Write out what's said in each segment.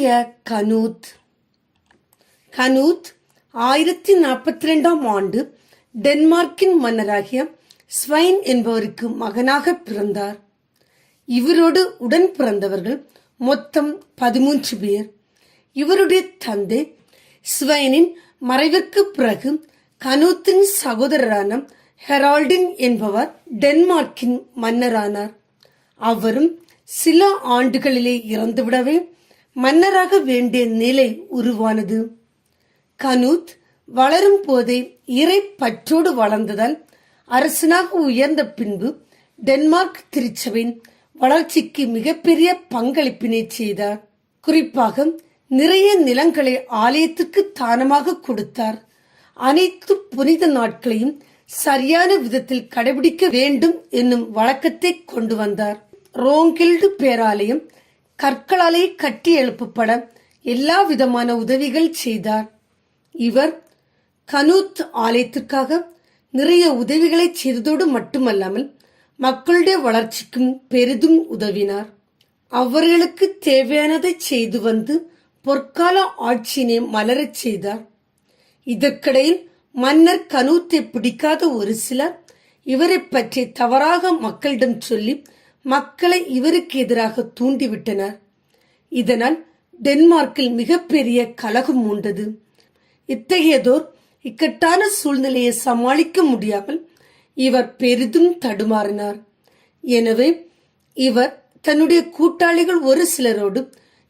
எழுதிய கனூத். கனூத் ஆயிரத்தி நாற்பத்தி ரெண்டாம் ஆண்டு டென்மார்க்கின் மன்னராகிய ஸ்வைன் என்பவருக்கு மகனாக பிறந்தார். இவரோடு உடன் பிறந்தவர்கள் மொத்தம் பதிமூன்று பேர். இவருடைய தந்தை ஸ்வைனின் மறைவிற்கு பிறகு கனூத்தின் சகோதரரான ஹெரால்டின் என்பவர் டென்மார்க்கின் மன்னரானார். அவரும் சில ஆண்டுகளிலே இறந்துவிடவே மன்னராக வேண்டிய நிலை உருவானது. கனூத் வளரும் போதே இறை பற்றோடு வளர்ந்ததால் அரசனாக உயர்ந்த பின்பு டென்மார்க் திருச்சபையின் வளர்ச்சிக்கு மிகப்பெரிய பங்களிப்பினை செய்தார். குறிப்பாக நிறைய நிலங்களை ஆலயத்துக்கு தானமாக கொடுத்தார். அனைத்து புனித நாட்களையும் சரியான விதத்தில் கடைபிடிக்க வேண்டும் என்னும் வழக்கத்தை கொண்டு வந்தார். ரோங்கில்டு பேராலயம் கற்களாலே கட்டி எழுப்பப்பட எல்லா விதமான உதவிகள் செய்தார். இவர் கனூத் ஆலயத்திற்காக நிறைய உதவிகளை செய்ததோடு மட்டுமல்லாமல் மக்களுடைய வளர்ச்சிக்கும் பெரிதும் உதவினார். அவர்களுக்கு தேவையானதை செய்து வந்து பொற்கால ஆட்சியினை மலரச் செய்தார். இதற்கிடையில் மன்னர் கனூத்தை பிடிக்காத ஒரு சிலர் இவரை பற்றி தவறாக மக்களிடம் சொல்லி மக்களை இவருக்கு எதிராக தூண்டிவிட்டனர். இதனால் டென்மார்க்கில் மிகப்பெரிய கலகம் உண்டது இத்தகையதோர் இக்கட்டான சூழ்நிலையை சமாளிக்க முடியாமல் இவர் பெரிதும் தடுமாறினார். எனவே இவர் தன்னுடைய கூட்டாளிகள் ஒரு சிலரோடு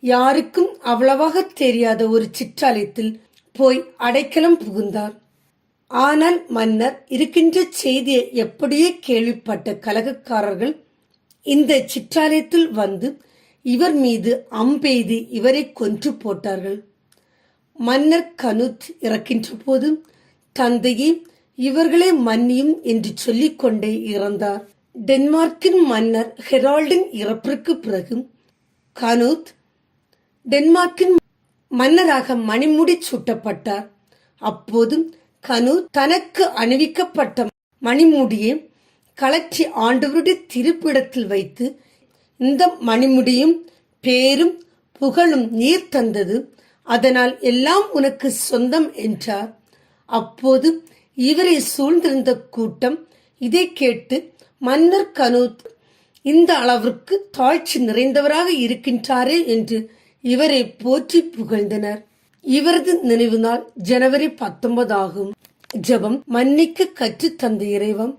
யாருக்கும் அவ்வளவாக தெரியாத ஒரு சிற்றாலயத்தில் போய் அடைக்கலம் புகுந்தார். ஆனால் மன்னர் இருக்கின்ற செய்தியை எப்படியே கேள்விப்பட்ட கலகக்காரர்கள் இந்த சிற்றாலயத்தில் வந்து இவர் மீது அம்பெய்து இவரை கொன்று போட்டார்கள். மன்னர் கனுத் இறக்கின்ற போது தந்தையே இவர்களே மன்னியும் என்று சொல்லிக்கொண்டே இறந்தார். டென்மார்க்கின் மன்னர் ஹெரால்டின் இறப்பிற்கு பிறகு கனுத் டென்மார்க்கின் மன்னராக மணிமுடி சூட்டப்பட்டார். அப்போது கனு தனக்கு அணிவிக்கப்பட்ட மணிமுடியை களச்சி ஆண்டவருடைய திருப்பிடத்தில் வைத்து இந்த மணிமுடியும் பேரும் புகழும் நீர் தந்தது. அதனால் எல்லாம் உனக்கு சொந்தம் என்றார். அப்போது இவரை சூழ்ந்திருந்த கூட்டம் இதை கேட்டு மன்னர் கனூத் இந்த அளவிற்கு தாழ்ச்சி நிறைந்தவராக இருக்கின்றாரே என்று இவரை போற்றி புகழ்ந்தனர். இவரது நினைவு நாள் ஜனவரி பத்தொன்பது ஆகும் ஜெபம் மன்னிக்க கற்றுத் தந்த இறைவம்.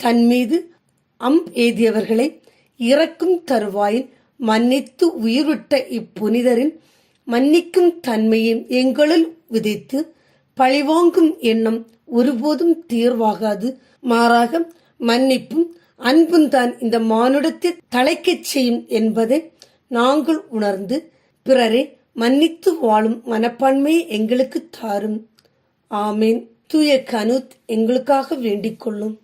தன் மீது அம் ஏதியவர்களை இறக்கும் தருவாயில் மன்னித்து உயிர்விட்ட இப்புனிதரின் மன்னிக்கும் தன்மையை எங்களுள் விதைத்து பழிவாங்கும் எண்ணம் ஒருபோதும் தீர்வாகாது. மாறாக மன்னிப்பும் அன்பும் தான் இந்த மானுடத்தை தலைக்கச் செய்யும் என்பதை நாங்கள் உணர்ந்து பிறரை மன்னித்து வாழும் மனப்பான்மையை எங்களுக்கு தாரும். ஆமேன். தூய கனுத் எங்களுக்காக வேண்டிக் கொள்ளும்.